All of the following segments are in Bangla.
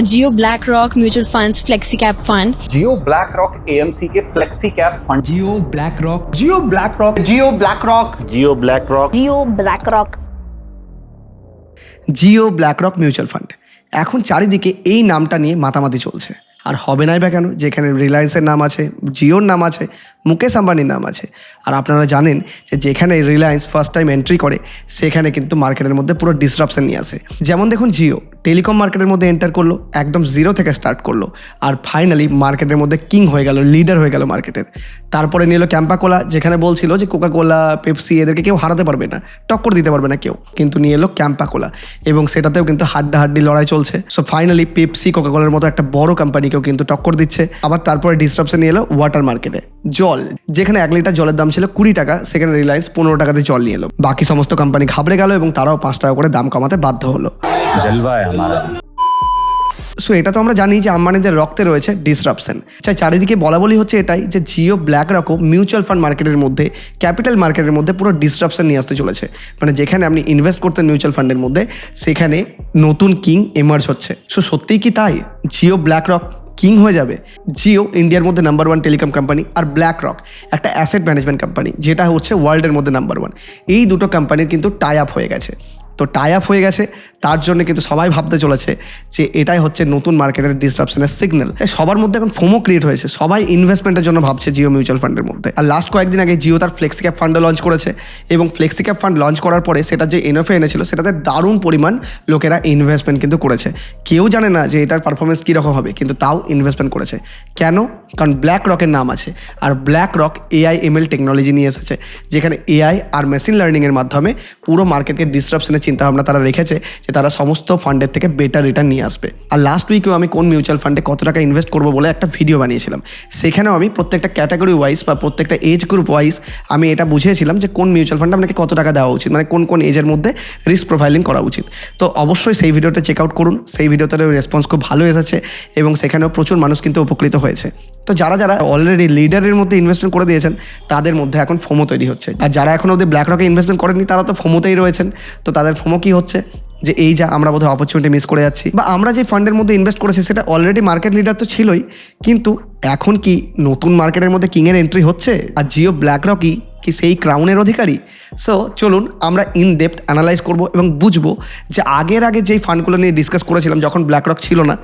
Geo BlackRock Mutual Funds Flexi Cap Fund. Jio BlackRock AMC के flexi cap fund Jio BlackRock Jio BlackRock Jio BlackRock Jio BlackRock Jio BlackRock Jio BlackRock mutual fund এখন চারিদিকে এই নামটা নিয়ে মাতামাতি চলছে আর হবে নাই বা কেন? যেখানে রিলায়েন্সের নাম আছে জিওর নাম আছে, মুকেশ আম্বানির নাম আছে। আর আপনারা জানেন যে যেখানে রিলায়েন্স ফার্স্ট টাইম এন্ট্রি করে, সেখানে কিন্তু মার্কেটের মধ্যে পুরো ডিসরাপশন নিয়ে আসে। যেমন দেখুন জিও টেলিকম মার্কেটের মধ্যে এন্টার করল, একদম জিরো থেকে স্টার্ট করল। আর ফাইনালি মার্কেটের মধ্যে কিং হয়ে গেল লিডার হয়ে গেল মার্কেটের তারপরে নিল ক্যাম্পাকোলা যেখানে বলছিল যে কোকাকোলা পেপসি এদেরকে কেউ হারাতে পারবে না, টক্কর দিতে পারবে না কেউ। কিন্তু নিয়ে এলো ক্যাম্পাকোলা এবং সেটাতেও কিন্তু হাড্ডাহাড্ডি লড়াই চলছে। সো ফাইনালি পেপসি কোকাকোলার মতো একটা বড় কেউ কিন্তু টক্কর দিচ্ছে। আবার তারপরে ডিস্টার্বসে নিয়ে এলো ওয়াটার মার্কেটে জল যেখানে এক লিটার জলের দাম ছিল কুড়ি টাকা সেখানে রিলায়েন্স পনেরো টাকাতে জল নিয়ে এলো। বাকি সমস্ত কোম্পানি ঘাবড়ে গেল এবং তারাও পাঁচ টাকা করে দাম কমাতে বাধ্য হলো। সো এটা তো আমরা জানি যে আম্বানিদের রক্তে রয়েছে ডিসরাপশন চাই চারিদিকে বলা বলি হচ্ছে এটাই যে জিও ব্ল্যাক রকম মিউচুয়াল ফান্ড মার্কেটের মধ্যে ক্যাপিটাল মার্কেটের মধ্যে পুরো ডিসরাপশন নিয়ে আসতে চলেছে। মানে যেখানে আপনি ইনভেস্ট করতেন মিউচুয়াল ফান্ডের মধ্যে সেখানে নতুন কিং এমার্জ হচ্ছে। সো সত্যিই কি তাই? জিও ব্ল্যাক রক কিং হয়ে যাবে। জিও ইন্ডিয়ার মধ্যে নাম্বার ওয়ান টেলিকম কোম্পানি আর ব্ল্যাক রক একটা অ্যাসেট ম্যানেজমেন্ট কোম্পানি যেটা হচ্ছে ওয়ার্ল্ডের মধ্যে নাম্বার ওয়ান এই দুটো কোম্পানির কিন্তু টাই আপ হয়ে গেছে। তো টাই আপ হয়ে গেছে। তার জন্য কিন্তু সবাই ভাবতে চলেছে যে এটাই হচ্ছে নতুন মার্কেটের ডিসরাপশনের সিগন্যাল সবার মধ্যে এখন ফোমো ক্রিয়েট হয়েছে। সবাই ইনভেস্টমেন্টের জন্য ভাবছে জিও মিউচুয়াল ফান্ডের মধ্যে। আর লাস্ট কয়েকদিন আগে জিও তার ফ্লেক্সি ক্যাপ ফান্ডও লঞ্চ করেছে এবং ফ্লেক্সি ক্যাপ ফান্ড লঞ্চ করার পরে সেটা যে এনএফএ এনেছিল, সেটাতে দারুণ পরিমাণ লোকেরা ইনভেস্টমেন্ট কিন্তু করেছে। কেউ জানে না যে এটার পারফরমেন্স কীরকম হবে, কিন্তু তাও ইনভেস্টমেন্ট করেছে। কেন? কারণ ব্ল্যাক রকের নাম আছে। আর BlackRock AI ML technology নিয়ে এসেছে, যেখানে এআই আর মেশিন লার্নিংয়ের মাধ্যমে পুরো মার্কেটকে ডিসরাপশনের চিন্তাভাবনা তারা রেখেছে যে তারা সমস্ত ফান্ডের থেকে বেটার রিটার্ন নিয়ে আসবে। আর লাস্ট উইকেও আমি কোন মিউচুয়াল ফান্ডে কত টাকা ইনভেস্ট করব বলে একটা ভিডিও বানিয়েছিলাম। সেখানেও আমি প্রত্যেকটা ক্যাটাগরি ওয়াইজ বা প্রত্যেকটা এজ গ্রুপ ওয়াইজ আমি এটা বুঝিয়েছিলাম যে কোন মিউচুয়াল ফান্ডে আপনাকে কত টাকা দেওয়া উচিত মানে কোন কোন এজের মধ্যে রিস্ক প্রোফাইলিং করা উচিত। তো অবশ্যই সেই ভিডিওটা চেক আউট করুন। সেই ভিডিওতে রেসপন্স খুব ভালো এসেছে এবং সেখানেও প্রচুর মানুষ কিন্তু উপকৃত হয়েছে। তো যারা যারা অলরেডি লিডারের মধ্যে ইনভেস্টমেন্ট করে দিয়েছেন, তাদের মধ্যে এখন ফোমো তৈরি হচ্ছে। আর যারা এখন অবধি ব্ল্যাক রকে ইনভেস্টমেন্ট করেনি তারা তো ফোমোতেই রয়েছেন। তো তাদের ফোমো কি হচ্ছে? যে এই যা আমরা বোধহয় অপরচুনিটি মিস করে যাচ্ছি। বা আমরা যে ফান্ডের মধ্যে ইনভেস্ট করেছি, সেটা অলরেডি মার্কেট লিডার তো ছিলই, কিন্তু এখন কি নতুন মার্কেটের মধ্যে কিংয়ের এন্ট্রি হচ্ছে? আর জিও ব্ল্যাক রকই কি সেই ক্রাউনের অধিকারী? সো চলুন আমরা ইন ডেপথ অ্যানালাইজ করব এবং বুঝব যে আগের আগে যেই ফান্ডগুলো নিয়ে ডিসকাস করেছিলাম, যখন ব্ল্যাক রক ছিল না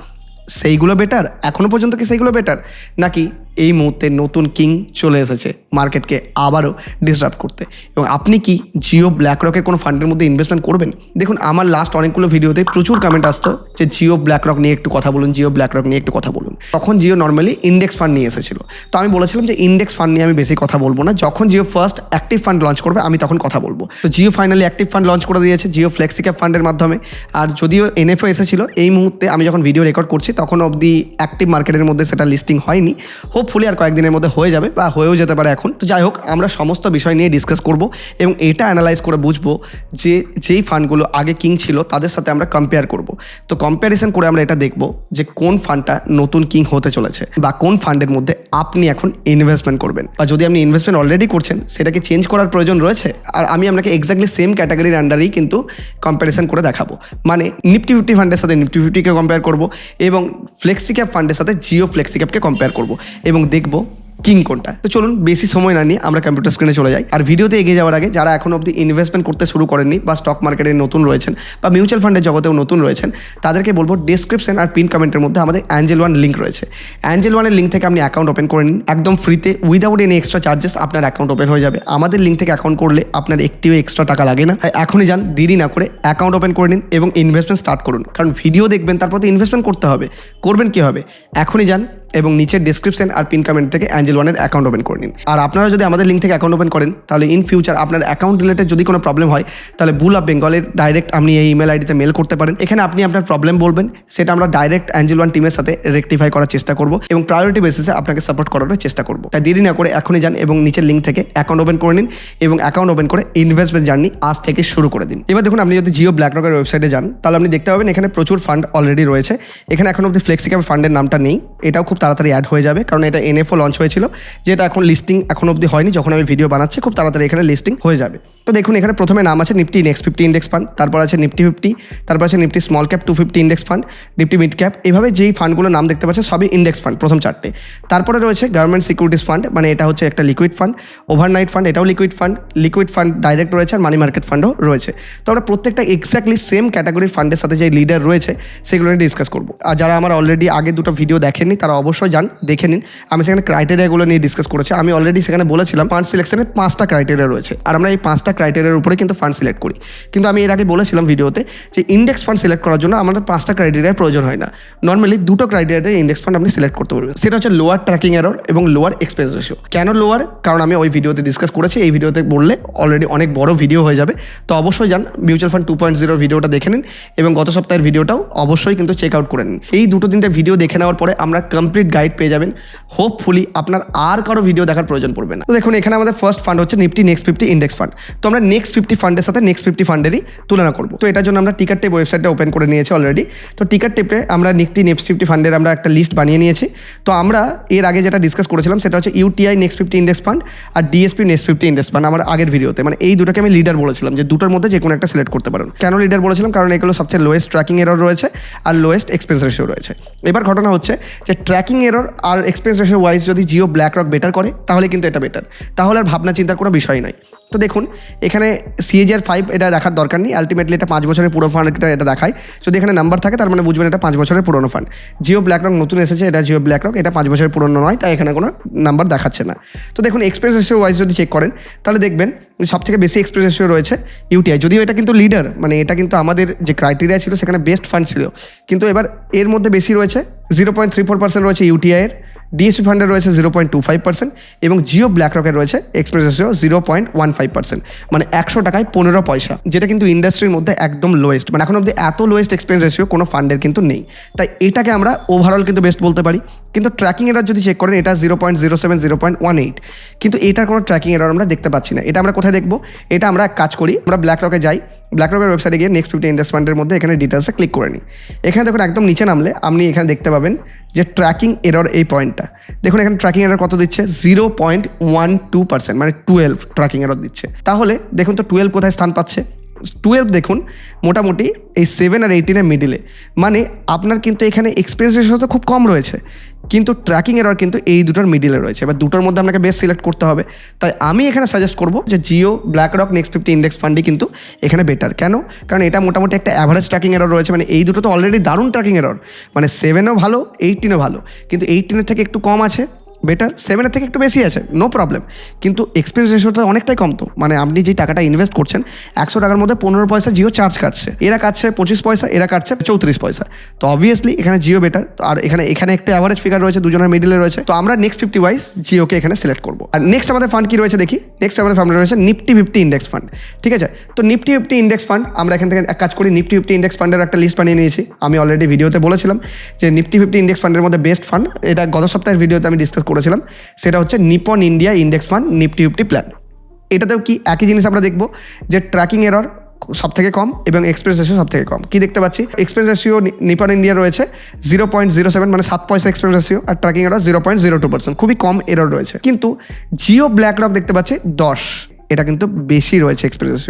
সেইগুলো বেটার এখনও পর্যন্ত কি সেইগুলো বেটার নাকি এই মুহূর্তে নতুন কিং চলে এসেছে মার্কেটকে আবারও ডিসরাপ্ট করতে। এবং আপনি কি জিও ব্ল্যাক রকের কোনো ফান্ডের মধ্যে ইনভেস্টমেন্ট করবেন? দেখুন, আমার লাস্ট অনেকগুলো ভিডিওতে প্রচুর কমেন্ট আসতো যে জিও ব্ল্যাক রক নিয়ে একটু কথা বলুন, জিও ব্ল্যাক রক নিয়ে একটু কথা বলুন। তখন জিও নর্মালি ইন্ডেক্স ফান্ড নিয়ে এসেছিল। তো আমি বলেছিলাম যে ইন্ডেক্স ফান্ড নিয়ে আমি বেশি কথা বলব না। যখন Jio first active fund launch করবে, আমি তখন কথা বলব। তো Jio finally active fund launch করে দিয়েছে জিও ফ্লেক্সিক্যাপ ফান্ডের মাধ্যমে। আর যদিও এনএফও এসেছিল, এই মুহূর্তে আমি যখন ভিডিও রেকর্ড করছি, তখন অবধি অ্যাক্টিভ মার্কেটের মধ্যে সেটা লিস্টিং হয়নি। হোপফুলি আর কয়েকদিনের মধ্যে হয়ে যাবে বা হয়েও যেতে পারে এখন। তো যাই হোক, আমরা সমস্ত বিষয় নিয়ে ডিসকাস করব এবং এটা অ্যানালাইজ করে বুঝব যে যেই ফান্ডগুলো আগে কিং ছিল, তাদের সাথে আমরা কম্পেয়ার করব। তো কম্প্যারিজন করে আমরা এটা দেখব যে কোন ফান্ডটা নতুন কিং হতে চলেছে বা কোন ফান্ডের মধ্যে আপনি এখন ইনভেস্টমেন্ট করবেন। বা যদি আপনি ইনভেস্টমেন্ট অলরেডি করছেন, সেটাকে চেঞ্জ করার প্রয়োজন রয়েছে, আর আমি আপনাকে এক্স্যাক্টলি সেম ক্যাটাগরির আন্ডারেই কিন্তু কম্প্যারিজন করে দেখাবো। মানে নিফটি ফিফটি ফান্ডের সাথে নিফটি ফিফটিকে কম্পেয়ার করব এবং ফ্লেক্সিক্যাপ ফান্ডের সাথে জিও ফ্লেক্সিক্যাপকে কম্পেয়ার করব। এবং দেখব কিং কোনটা। তো চলুন, বেশি সময় না নিয়ে আমরা কম্পিউটার স্ক্রিনে চলে যাই। আর ভিডিওতে এগিয়ে যাওয়ার আগে, যারা এখন অবধি ইনভেস্টমেন্ট করতে শুরু করেননি বা স্টক মার্কেটে নতুন রয়েছেন বা মিউচুয়াল ফান্ডের জগতেও নতুন রয়েছেন, তাদেরকে বলব ডিসক্রিপশন আর পিন কমেন্টের মধ্যে আমাদের অ্যাঞ্জেল ওয়ান লিঙ্ক রয়েছে। অ্যাঞ্জেল ওয়ানের লিঙ্ক থেকে আপনি অ্যাকাউন্ট ওপেন করে নিন। একদম ফ্রিতে উইদাউট এনি এক্সট্রা চার্জেস আপনার অ্যাকাউন্ট ওপেন হয়ে যাবে। আমাদের লিঙ্ক থেকে অ্যাকাউন্ট করলে আপনার একটিও এক্সট্রা টাকা লাগে না। এখনই যান, দেরি না করে অ্যাকাউন্ট ওপেন করে নিন এবং ইনভেস্টমেন্ট স্টার্ট করুন। কারণ ভিডিও দেখবেন, তারপর তো ইনভেস্টমেন্ট করতে হবে। করবেন কী হবে? এখনই যান এবং নিচের ডিসক্রিপশন আর পিন কমেন্ট থেকে অ্যাঞ্জেল ওয়ানের অ্যাকাউন্ট ওপেন করে নিন। আর আপনারা যদি আমাদের লিঙ্ক থেকে অ্যাকাউন্ট ওপেন করেন, তাহলে ইন ফিউচার আপনার অ্যাকাউন্ট রিলেটেড যদি কোনো প্রবলেম হয়, তাহলে বুল অফ বেঙ্গলের ডাইরেক্ট আপনি এই ইমেল আইডিতে মেল করতে পারেন। এখানে আপনি আপনার প্রবলেম বলবেন, সেটা আমরা ডাইরেক্ট অ্যাঞ্জেল ওয়ান টিমের সাথে রেকটিফাই করার চেষ্টা করব এবং প্রায়োরিটি বেসিসে আপনাকে সাপোর্ট করার চেষ্টা করব। তাই দেরি না করে এখনই যান এবং নিচের লিঙ্ক থেকে অ্যাকাউন্ট ওপেন করে নিন এবং অ্যাকাউন্ট ওপেন করে ইনভেস্টমেন্ট জার্নি আজ থেকে শুরু করে দিন। এবার দেখুন, আপনি যদি জিও ব্ল্যাক রকের ওয়েবসাইটে যান, তাহলে আপনি দেখতে পাবেন এখানে প্রচুর ফান্ড অলরেডি রয়েছে। এখানে এখন অব্দি ফ্লেক্সিক্যাপ ফান্ডের নামটা নেই। এটাও খুব তাড়াতাড়ি অ্যাড হয়ে যাবে। কারণ এটা এনএফও লঞ্চ হয়েছিল, যেটা এখন লিস্টিং এখন অবধি হয়নি। যখন আমি ভিডিও বানাচ্ছি, খুব তাড়াতাড়ি এখানে লিস্টিং হয়ে যাবে। তো দেখুন, এখানে প্রথমে নাম আছে Nifty next fifty index fund তারপর আছে নিফটি ফিফটি তারপর আছে Nifty small cap two fifty index fund Nifty mid cap এভাবে যেই ফান্ডগুলোর নাম দেখতে পাচ্ছেন, সবই ইন্ডেক্স ফান্ড প্রথম চারটে। তারপরে রয়েছে গভর্নমেন্ট সিকিউরিটিস ফান্ড মানে এটা হচ্ছে একটা লিকুইড ফান্ড ওভারনাইট ফান্ড এটাও liquid fund liquid fund direct রয়েছে আর মানি মার্কেট ফান্ডও রয়েছে। তো আমরা প্রত্যেকটা এক্স্যাক্টলি সেম ক্যাটাগরির ফান্ডের সাথে যে লিডার রয়েছে, সেগুলো নিয়ে ডিসকাস করব। আর যারা আমার অলরেডি আগে দুটো ভিডিও দেখেননি, তারা অবশ্যই যান, দেখে নিন। আমি সেখানে ক্রাইটেরিয়াগুলো নিয়ে ডিসকাস করেছি। আমি অলরেডি সেখানে বলেছিলাম ফান্ড সিলেকশনের পাঁচটা ক্রাইটেরিয়া রয়েছে। আর আমরা এই পাঁচটা ক্রাইটেরিয়ার উপরে কিন্তু ফান্ড সিলেক্ট করি। কিন্তু আমি এর আগে বলেছিলাম ভিডিওতে যে ইন্ডেক্স ফান্ড সিলেক্ট করার জন্য আমাদের পাঁচটা ক্রাইটেরিয়ার প্রয়োজন হয় না। নর্মালি দুটো ক্রাইটেরিয়াতে ইন্ডেক্স ফান্ড আপনি সিলেক্ট করতে পারবেন। সেটা হচ্ছে লোয়ার ট্র্যাকিং এরর এবং লোয়ার এক্সপেন্স রেশিও কেন লোয়ার কারণ আমি ওই ভিডিওতে ডিসকাস করেছি, এই ভিডিওতে বললে অলরেডি অনেক বড় ভিডিও হয়ে যাবে। তো অবশ্যই যান মিউচুয়াল ফান্ড টু পয়েন্ট জিরোর ভিডিওটা দেখে নিন এবং গত সপ্তাহের ভিডিওটাও অবশ্যই কিন্তু চেক আউট করে নিন। এই দুটো তিনটে ভিডিও দেখে নেওয়ার পরে আমরা কমপ্লিট গাইড পেয়ে যাবেন। হোপফুলি আপনার আর কারও ভিডিও দেখার প্রয়োজন পড়বে না। দেখুন, এখানে আমাদের ফার্স্ট ফান্ড হচ্ছে Nifty next fifty index fund তো আমরা নেক্সট ফিফটি ফান্ডের সাথে নেক্সট ফিফটি ফান্ডেরই তুলনা করব। তো এটার জন্য আমরা টিকার টেপ ওয়েবসাইটটা ওপেন করে নিয়েছি অলরেডি তো টিকার টেপে আমরা নিফটি নেক্সট ফিফটি ফান্ডের আমরা একটা লিস্ট বানিয়ে নিয়েছি। তো আমরা এর আগে যেটা ডিসকাস করেছিলাম সেটা হচ্ছে UTI next fifty index fund আর DSP next fifty index fund আমার আগের ভিডিওতে মানে এই দুটোকে আমি লিডার বলেছিলাম যে দুটোর মধ্যে যে কোনো একটা সিলেক্ট করতে পারেন। কেন লিডার বলেছিলাম? কারণ এগুলো সবচেয়ে লোয়েস্ট ট্র্যাকিং এরর রয়েছে আর লোয়েস্ট এক্সপেন্স রেশিও রয়েছে। এবার ঘটনা হচ্ছে যে ট্র্যাকিং এরর আর এক্সপেন্স রেশিও ওয়াইজ যদি জিও ব্ল্যাক রক বেটার করে, তাহলে কিন্তু এটা বেটার তাহলে আর ভাবনা চিন্তার কোনো বিষয় নাই। তো দেখুন এখানে সিএজিআর ফাইভ এটা দেখার দরকার নেই। আলটিমেটলি এটা পাঁচ বছরের পুরো ফান্ড এটা দেখায়। যদি এখানে নাম্বার থাকে, তার মানে বুঝবেন এটা পাঁচ বছরের পুরনো ফান্ড জিও ব্ল্যাক রক নতুন এসেছে, এটা জিও ব্ল্যাক রক এটা পাঁচ বছরের পুরনো নয়, তাই এখানে কোনো নাম্বার দেখাচ্ছে না। তো দেখুন এক্সপ্রেস রেশিও ওয়াইজ যদি চেক করেন, তাহলে দেখবেন সব থেকে বেশি এক্সপ্রেস রেশিও রয়েছে ইউটিআই যদিও এটা কিন্তু লিডার মানে এটা কিন্তু আমাদের যে ক্রাইটেরিয়া ছিল, সেখানে বেস্ট ফান্ড ছিল। কিন্তু এবার এর মধ্যে বেশি রয়েছে zero point three four percent রয়েছে ইউটিআই এর। ডিএসপি ফান্ডে রয়েছে zero point two five percent এবং জিও ব্ল্যাক রকের রয়েছে express ratio zero point one five percent মানে একশো টাকায় পনেরো পয়সা, যেটা কিন্তু ইন্ডাস্ট্রির মধ্যে একদম লোয়েস্ট মানে এখন অব্দি এত লোয়েস্ট এক্সপেন্স রেশিও কোনো ফান্ডের কিন্তু নেই। তাই এটাকে আমরা ওভারঅল কিন্তু বেস্ট বলতে পারি। কিন্তু ট্র্যাকিং এরার যদি চেক করেন, এটা zero point zero seven zero point one eight কিন্তু এটার কোনো ট্র্যাকিং এরার আমরা দেখতে পাচ্ছি না। এটা আমরা কোথায় দেখব? এটা আমরা এক কাজ করি, আমরা ব্ল্যাক রকে যাই। ব্ল্যাক রকের ওয়েবসাইটে গিয়ে নেক্সট ফিফটি ইন্ডেক্স ফান্ডের মধ্যে এখানে ডিটেলসে ক্লিক করে নিই। এখানে দেখুন একদম নিচে নামলে আপনি এখানে দেখতে পাবেন যে ট্র্যাকিং এরর এই পয়েন্টটা দেখুন, এখানে ট্র্যাকিং এরর কত দিচ্ছে? Zero point one two percent মানে টুয়েলভ ট্র্যাকিং এরর দিচ্ছে। তাহলে, দেখুন তো টুয়েলভ কোথায় স্থান পাচ্ছে? টুয়েলভ দেখুন, মোটামুটি এই সেভেন আর এইটিনের মিডিলে মানে আপনার কিন্তু এখানে এক্সপিরিয়েন্স রেশিও তো খুব কম রয়েছে। কিন্তু ট্র্যাকিং এরর কিন্তু এই দুটোর মিডিলে রয়েছে। এবার দুটোর মধ্যে আপনাকে বেস্ট সিলেক্ট করতে হবে। তাই আমি এখানে সাজেস্ট করব যে Jio BlackRock next fifty index ফান্ডই কিন্তু এখানে বেটার কেন? কারণ এটা মোটামুটি একটা অ্যাভারেজ ট্র্যাকিং এরর রয়েছে। মানে এই দুটো তো অলরেডি দারুণ ট্র্যাকিং এরর মানে সেভেনও ভালো এইটিনও ভালো। কিন্তু এইটিনের থেকে একটু কম আছে। বেটার সেভেনের থেকে একটু বেশি আছে নো প্রবলেম কিন্তু এক্সপিরিয়েন্স রেশিওটা অনেকটাই কম তো। মানে আপনি যে টাকাটা ইনভেস্ট করছেন, একশো টাকার মধ্যে পনেরো পয়সা জিও চার্জ কাটছে। এরা কাটছে পঁচিশ পয়সা, এরা কাটছে চৌত্রিশ পয়সা। তো অবভিয়াসলি এখানে জিও বেটার আর এখানে এখানে একটা অ্যাভারেজ ফিগার রয়েছে, দুজনের মিডিলে রয়েছে। তো আমরা নেক্সট ফিফটি ওয়াইজ জিওকে এখানে সিলেক্ট করব। আর নেক্সট আমাদের ফান্ড কি রয়েছে দেখি? নেক্সট আমাদের ফান্ড রয়েছে নিফটি ফিফটি ইন্ডেক্স ফান্ড ঠিক আছে? তো নিফটি ফিফটি ইন্ডেক্স ফান্ড আমরা এখান থেকে এক কাজ করি নিফটি ফিফটি ইন্ডেক্স ফান্ডের একটা লিস্ট বানিয়ে নিয়েছি। আমি অলরেডি ভিডিওতে বলেছিলাম যে নিফটি ফিফটি ইন্ডেক্স ফান্ডের মধ্যে বেস্ট ফান্ড এটা গত সপ্তাহের ভিডিওতে আমি ডিসকাস করেছিলাম, সেটা হচ্ছে Nippon India index fund Nifty fifty plan. এটাতেও কি একই জিনিস আমরা দেখব, যে ট্র্যাকিং এরর সব থেকে কম এবং এক্সপ্রেস রেশিও সব থেকে কম। কি দেখতে পাচ্ছি? এক্সপ্রেস রেশিও নিপন ইন্ডিয়া রয়েছে জিরো পয়েন্ট জিরো সেভেন মানে সাত পয়সা এক্সপ্রেস রেশিও আর tracking error zero point zero two percent. খুবই কম এরর রয়েছে। কিন্তু জিও ব্ল্যাক রক দেখতে পাচ্ছি দশ। এটা কিন্তু বেশি রয়েছে এক্সপ্রেস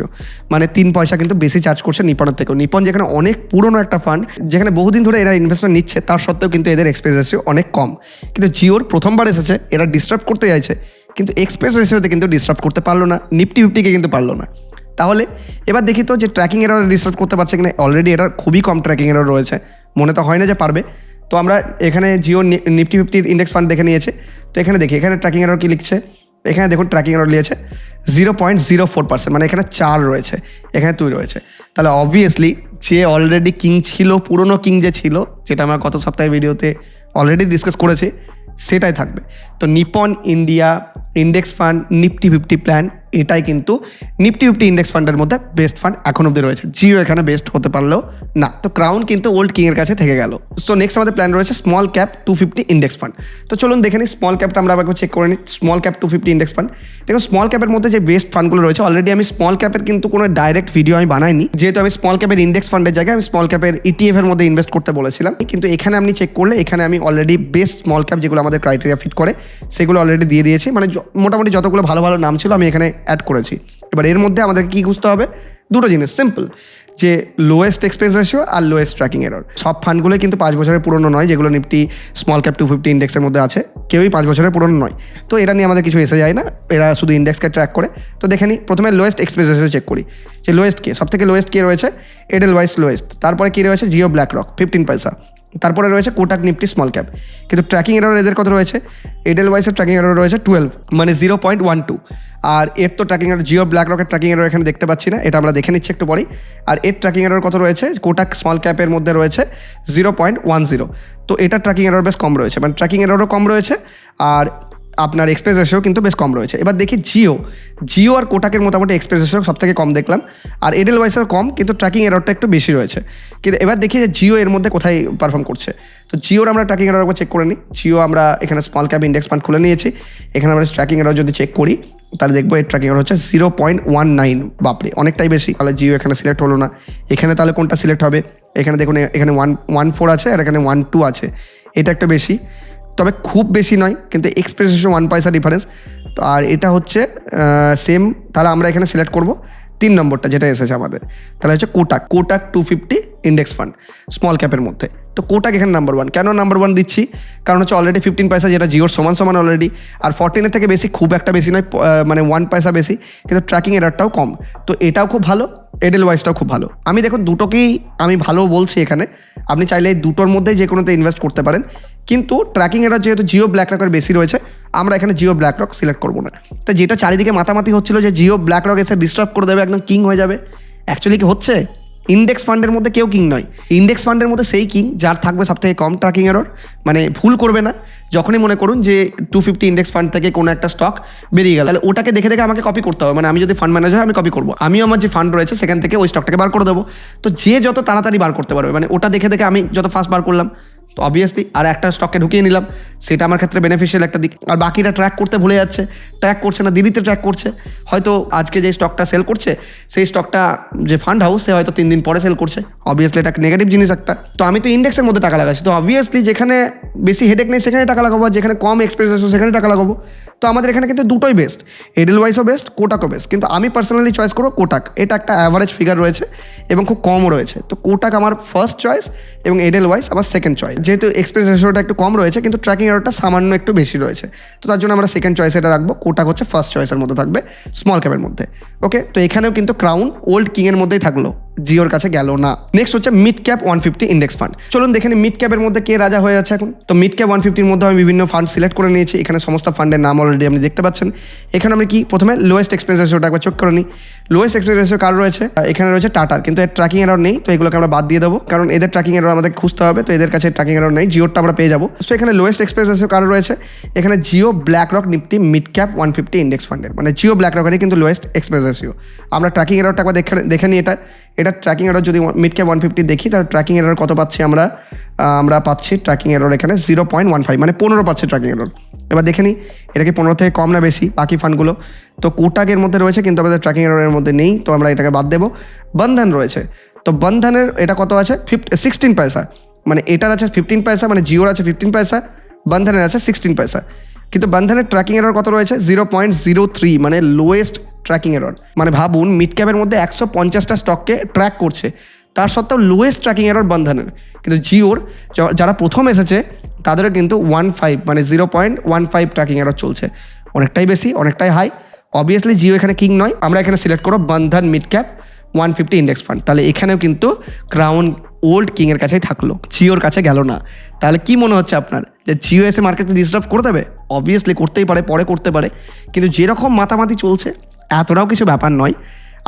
মানে তিন পয়সা কিন্তু বেশি চার্জ করছে নিপনের থেকেও। নিপন যেখানে অনেক পুরনো একটা ফান্ড যেখানে বহুদিন ধরে এরা ইনভেস্টমেন্ট নিচ্ছে, তার সত্ত্বেও কিন্তু এদের এক্সপ্রেস অনেক কম। কিন্তু জিওর প্রথমবার এসেছে, এরা ডিস্টার্ব করতে চাইছে, কিন্তু এক্সপ্রেস রেশিওতে কিন্তু ডিস্টার্ব করতে পারল না নিফটি ফিফটিকে কিন্তু পারল না। তাহলে এবার দেখি তো যে ট্র্যাকিং এরর ডিস্টার্ব করতে পারছে কিনা। অলরেডি এটা খুবই কম ট্র্যাকিং এরর রয়েছে। মনে তো হয় না যে পারবে। তো আমরা এখানে জিও নিফটি ফিফটির ইন্ডেক্স ফান্ড দেখে নিয়েছে। তো এখানে দেখি, এখানে ট্র্যাকিং এরর কি লিখছে? এখানে দেখুন ট্র্যাকিং এরর নিয়েছে zero point zero four percent মানে এখানে চার রয়েছে, এখানে তুই রয়েছে। তাহলে অবভিয়াসলি যে অলরেডি কিং ছিল, পুরনো কিং যে ছিল, যেটা আমরা গত সপ্তাহের ভিডিওতে অলরেডি ডিসকাস করেছি, সেটাই থাকবে। তো Nippon India index fund Nifty fifty plan এটাই কিন্তু নিফটি ফিফটি ইন্ডেক্স ফান্ডের মধ্যে বেস্ট ফান্ড এখন অব্দি রয়েছে। জিও এখানে বেস্ট হতে পারলেও না। তো ক্রাউন কিন্তু ওল্ড কিংয়ের কাছে থেকে গেল। সো নেক্সট আমাদের প্ল্যান রয়েছে small cap two fifty index fund তো চলুন দেখে নিই স্মল ক্যাপটা আমরা আবার চেক করে নিই। Small cap two fifty index fund দেখুন স্মল ক্যাপের মধ্যে যে বেস্ট ফান্ডগুলো রয়েছে অলরেডি আমি স্মল ক্যাপের কিন্তু কোনো ডাইরেক্ট ভিডিও আমি বানাইনি। যেহেতু আমি স্মল ক্যাপের ইন্ডেক্স ফান্ডের জায়গায় আমি স্মল ক্যাপের ইটিএফ এর মধ্যে ইনভেস্ট করতে বলেছিলাম। কিন্তু এখানে আপনি চেক করলে এখানে আমি অলরেডি বেস্ট স্মল ক্যাপ যেগুলো আমাদের ক্রাইটেরিয়া ফিট করে, সেগুলো অলরেডি দিয়ে দিয়েছি। মানে মোটামুটি যতগুলো ভালো ভালো নাম ছিল, আমি এখানে অ্যাড করেছি। এবার এর মধ্যে আমাদের কি খুঁজতে হবে? দুটো জিনিস সিম্পল যে লোয়েস্ট এক্সপেন্স রেশিও আর লোয়েস্ট ট্র্যাকিং এরর সব ফান্ডগুলোই কিন্তু পাঁচ বছরের পুরনো নয়, যেগুলো Nifty small cap two fifty ইন্ডেক্সের মধ্যে আছে, কেউই পাঁচ বছরের পুরনো নয়। তো এটা নিয়ে আমাদের কিছু এসে যায় না, এরা শুধু ইন্ডেক্সকে ট্র্যাক করে। তো দেখে নিই প্রথমে লোয়েস্ট এক্সপেন্স রেশিও চেক করি। যে লোয়েস্ট কে সব থেকে লোয়েস্ট কে রয়েছে? এডেল ওয়াইস লোয়েস্ট তারপরে কী রয়েছে? জিও ব্ল্যাক রক ফিফটিন পয়সা তারপরে রয়েছে কোটাক নিফটি স্মল ক্যাপ কিন্তু ট্র্যাকিং এরর এদের কত রয়েছে? এডেল ওয়াইসের ট্র্যাকিং এরর রয়েছে টুয়েলভ মানে জিরো পয়েন্ট ওয়ান টু আর এর তো ট্র্যাকিং এর জিও ব্ল্যাক রকের ট্র্যাকিং এরর এখানে দেখতে পাচ্ছি না, এটা আমরা দেখে নিচ্ছি একটু পরেই। আর এর ট্র্যাকিং এরর কত রয়েছে? কোটাক স্মল ক্যাপের মধ্যে রয়েছে জিরো পয়েন্ট ওয়ান জিরো তো এটা ট্র্যাকিং এরর বেশ কম রয়েছে মানে ট্র্যাকিং এররও কম রয়েছে। আর আপনার এক্সপ্রেস রেশিও কিন্তু বেশ কম রয়েছে। এবার দেখি জিও জিও আর কোটাকের মোটামুটি এক্সপ্রেস রেশিও সব থেকে কম দেখলাম। আর এডেল ওয়াইসের কম, কিন্তু ট্র্যাকিং এররটা একটু বেশি রয়েছে। কিন্তু এবার দেখি যে জিও এর মধ্যে কোথায় পারফর্ম করছে। তো জিওর আমরা ট্র্যাকিং এরর একবার চেক করে নিই। জিও আমরা এখানে স্মল ক্যাপ ইন্ডেক্স ফান্ড খুলে নিয়েছি। এখানে আমরা ট্র্যাকিং এরর যদি চেক করি, তাহলে দেখব এর ট্র্যাকিং এরর হচ্ছে জিরো পয়েন্ট ওয়ান নাইন বাপরে, অনেকটাই বেশি। তাহলে জিও এখানে সিলেক্ট হলো না। এখানে তাহলে কোনটা সিলেক্ট হবে? এখানে দেখুন, এখানে ওয়ান ওয়ান ফোর আছে আর এখানে ওয়ান টু আছে। এটা একটা বেশি। তবে খুব বেশি নয়, কিন্তু এক্সপ্রেস ওয়ান পয়সা ডিফারেন্স তো আর এটা হচ্ছে সেম তাহলে আমরা এখানে সিলেক্ট করব। তিন নম্বরটা যেটা এসেছে আমাদের। তাহলে হচ্ছে Kotak Kotak two fifty index fund small ক্যাপের মধ্যে। তো কোটাক এখানে নাম্বার ওয়ান কেন নাম্বার ওয়ান দিচ্ছি? কারণ হচ্ছে অলরেডি ফিফটিন পয়সা যেটা জিওর সমান সমান অলরেডি আর ফর্টিনের থেকে বেশি খুব একটা বেশি নয় মানে ওয়ান পয়সা বেশি। কিন্তু ট্র্যাকিং এরারটাও কম। তো এটাও খুব ভালো এডেল ওয়াইজটাও খুব ভালো। আমি দেখুন, দুটোকেই আমি ভালো বলছি এখানে। আপনি চাইলে দুটোর মধ্যেই যে কোনোতে ইনভেস্ট করতে পারেন। কিন্তু ট্র্যাকিং এরা যেহেতু জিও ব্ল্যাক রকের বেশি রয়েছে, আমরা এখানে জিও ব্ল্যাক রক সিলেক্ট করব না। তো যেটা চারিদিকে মাতামাতি হচ্ছিল যে জিও ব্ল্যাক রক এসে ডিস্টার্ব করে দেবে, একদম কিং হয়ে যাবে। অ্যাকচুয়ালি কি হচ্ছে? ইন্ডেক্স ফান্ডের মধ্যে কেউ কিং নয়। ইন্ডেক্স ফান্ডের মধ্যে সেই কিং যার থাকবে সব থেকে কম ট্র্যাকিং এরর মানে ভুল করবে না। যখনই মনে করুন যে টু ফিফটি ইন্ডেক্স ফান্ড থেকে কোনো একটা স্টক বেরিয়ে গেল, তাহলে ওটাকে দেখে দেখে আমাকে কপি করতে হবে। মানে আমি যদি ফান্ড ম্যানেজার হয় আমি কপি করব। আমিও আমার যে ফান্ড রয়েছে, সেখান থেকে ওই স্টকটাকে বার করে দেবো। তো যে যত তাড়াতাড়ি বার করতে পারবে মানে ওটা দেখে দেখে আমি যত ফার্স্ট বার করলাম তো অবভিয়াসলি আর একটা স্টককে ঢুকিয়ে নিলাম। সেটা আমার ক্ষেত্রে বেনিফিশিয়াল একটা দিক। আর বাকিরা ট্র্যাক করতে ভুলে যাচ্ছে। ট্র্যাক করছে না, দিল্লিতে ট্র্যাক করছে। হয়তো আজকে যে স্টকটা সেল করছে, সেই স্টকটা যে ফান্ড হাউস সে হয়তো তিন দিন পরে সেল করছে। অবভিয়াসলি এটা নেগেটিভ জিনিস একটা। তো আমি তো ইন্ডেক্সের মধ্যে টাকা লাগাচ্ছি। তো অবভিয়াসলি যেখানে বেশি হেডেক নেই, সেখানে টাকা লাগাবো। আর যেখানে কম এক্সপেন্স আছে, সেখানে টাকা লাগাবো। তো আমাদের এখানে কিন্তু দুটোই বেস্ট এডেল ওয়াইসও বেস্ট কোটাকও বেস্ট কিন্তু আমি পার্সোনালি চয়েস করব কোটাক এটা একটা অ্যাভারেজ ফিগার রয়েছে এবং খুব কম রয়েছে। তো কোটাক আমার ফার্স্ট চয়েস এবং এডেল ওয়াইস আমার সেকেন্ড চয়েস যেহেতু এক্সপ্রেস রেশিওটা একটু কম রয়েছে, কিন্তু ট্র্যাকিং এরটা সামান্য একটু বেশি রয়েছে। তো তার জন্য আমরা সেকেন্ড চয়েস এটা রাখব। কোটাক হচ্ছে ফার্স্ট চয়েসের মধ্যে থাকবে স্মল ক্যাপের মধ্যে। ওকে তো এখানেও কিন্তু ক্রাউন ওল্ড কিংয়ের মধ্যেই থাকল। জিওর কাছে গেল না। নেক্সট হচ্ছে mid cap one fifty index fund চলুন দেখেন মিড ক্যাপের মধ্যে কে রাজা হয়ে আছে এখন। তো মিড ক্যাপ ওয়ান ফিফটির মধ্যে আমি বিভিন্ন ফান্ড সিলেক্ট করে নিয়েছি। এখানে সমস্ত ফান্ডের নাম অলরেডি আপনি দেখতে পাচ্ছেন। এখানে আমি কি? প্রথমে লোয়েস্ট এক্সপেন্স রেশিওটা একবার চেক করে নিই। লোয়েস্ট রেশিও কার রয়েছে? এখানে রয়েছে টাটার কিন্তু এর ট্র্যাকিং এরর নেই, তো এগুলোকে আমরা বাদ দিয়ে দেবো। কারণ এদের ট্র্যাকিং এরর আমাদের খুঁজতে হবে, তো এদের কাছে ট্র্যাকিং এরর নেই জিওরটা আমরা পেয়ে যাব। সো এখানে লোয়েস্ট এক্সপেন্স রেশিও কার রয়েছে? এখানে Jio BlackRock Nifty mid cap one fifty index ফান্ডের মানে জিও ব্ল্যাক রকেরই কিন্তু লোয়েস্ট এক্সপেন্স রেশিও আমরা ট্র্যাকিং এররটা একবার দেখে দেখে নিই এটা। এটা ট্র্যাকিং এরর যদি মিড ক্যাপ ওয়ান ফিফটি দেখি, তাহলে ট্র্যাকিং এরর কত পাচ্ছি আমরা? আমরা পাচ্ছি ট্র্যাকিং এরর এখানে জিরো পয়েন্ট ওয়ান ফাইভ মানে পনেরো পাচ্ছে ট্র্যাকিং এরর এবার দেখে নিই, এটা কি পনেরো থেকে কম না বেশি, বাকি ফান্ডগুলো তো কোটাকের মধ্যে রয়েছে, কিন্তু আমাদের ট্র্যাকিং এররের মধ্যে নেই, তো আমরা এটাকে বাদ দেবো। বন্ধন রয়েছে, তো বন্ধনের এটা কত আছে? ফিফটি সিক্সটিন পয়সা। মানে এটার আছে ফিফটিন পয়সা মানে জিওর আছে ফিফটিন পয়সা, বন্ধনের আছে সিক্সটিন পয়সা। কিন্তু বন্ধনের ট্র্যাকিং এরর কত রয়েছে? জিরো পয়েন্ট জিরো থ্রি মানে লোয়েস্ট ট্র্যাকিং এরর মানে ভাবুন মিড ক্যাপের মধ্যে একশো পঞ্চাশটা স্টককে ট্র্যাক করছে। তার সত্ত্বেও লোয়েস্ট ট্র্যাকিং এরর বন্ধনের। কিন্তু জিওর যারা প্রথম এসেছে, তাদেরও কিন্তু ওয়ান ফাইভ মানে zero point one five tracking error চলছে। অনেকটাই বেশি, অনেকটাই হাই অবভিয়াসলি জিও এখানে কিং নয়। আমরা এখানে সিলেক্ট করব Bandhan mid cap one fifty index fund তাহলে এখানেও কিন্তু ক্রাউন ওল্ড কিংয়ের কাছেই থাকল। জিওর কাছে গেল না। তাহলে কি মনে হচ্ছে আপনার? যে জিও এসে মার্কেটে ডিস্টার্ব করে দেবে? অবভিয়াসলি করতেই পারে, পরে করতে পারে। কিন্তু যেরকম মাতামাতি চলছে, এতটাও কিছু ব্যাপার নয়।